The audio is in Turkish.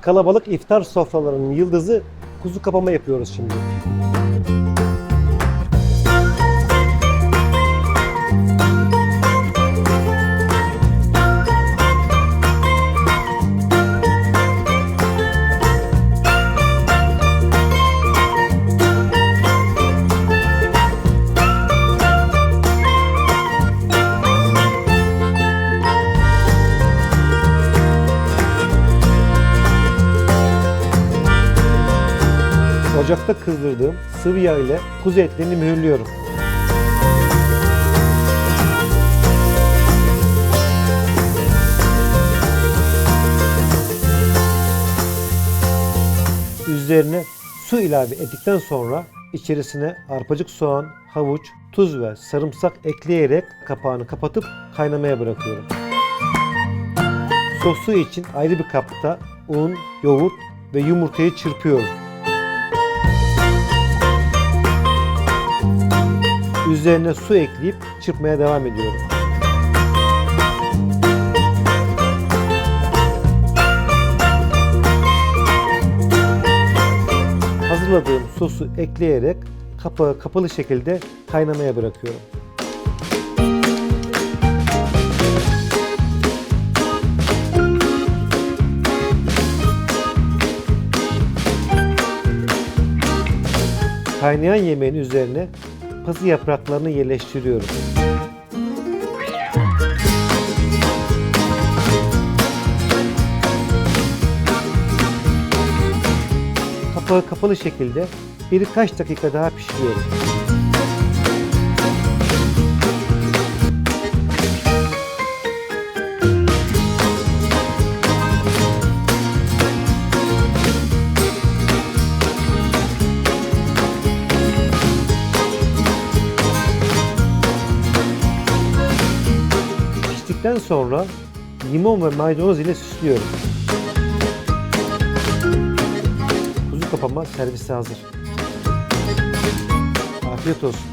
Kalabalık iftar sofralarının yıldızı kuzu kapama yapıyoruz şimdi. Ocakta kızdırdığım sıvı yağ ile kuzu etlerini mühürlüyorum. Üzerine su ilave ettikten sonra içerisine arpacık soğan, havuç, tuz ve sarımsak ekleyerek kapağını kapatıp kaynamaya bırakıyorum. Sosu için ayrı bir kapta un, yoğurt ve yumurtayı çırpıyorum. Üzerine su ekleyip çırpmaya devam ediyorum. Hazırladığım sosu ekleyerek kapağı kapalı şekilde kaynamaya bırakıyorum. Kaynayan yemeğin üzerine pazı yapraklarını yerleştiriyorum. Kapağı kapalı şekilde birkaç dakika daha pişiriyorum. Piştikten sonra limon ve maydanoz ile süslüyorum. Kuzu kapama servise hazır. Afiyet olsun.